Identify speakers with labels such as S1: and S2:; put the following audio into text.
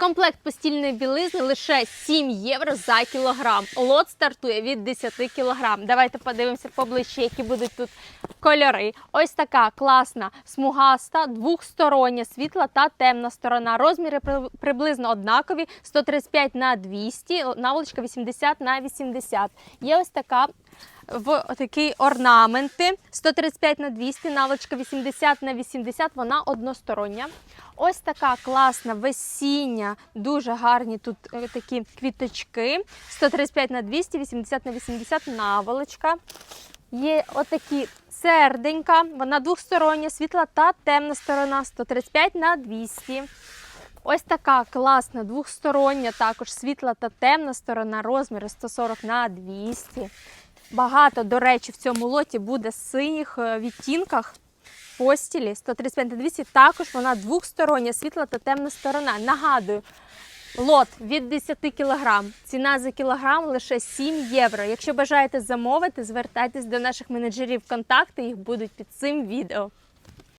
S1: Комплект постільної білизни лише 7 євро за кілограм. Лот стартує від 10 кілограм. Давайте подивимося поближче, які будуть тут кольори. Ось така класна смугаста, двохстороння, світла та темна сторона. Розміри приблизно однакові: 135 на 200, наволочка 80 на 80. Є ось така в такі орнаменти 135 на 200, наволочка 80 на 80, вона одностороння. Ось така класна весіння, дуже гарні тут е, такі квіточки. 135 на 200, 80 на 80 наволочка. Є отакі серденька, вона двохстороння, світла та темна сторона 135 на 200. Ось така класна двохстороння, також світла та темна сторона, розміри 140 на 200. Багато, до речі, в цьому лоті буде синіх е, відтінках постілі 135-200. Також вона двохстороння, світла та темна сторона. Нагадую, лот від 10 кг. Ціна за кілограм лише 7 євро. Якщо бажаєте замовити, звертайтесь до наших менеджерів контакти, їх будуть під цим відео.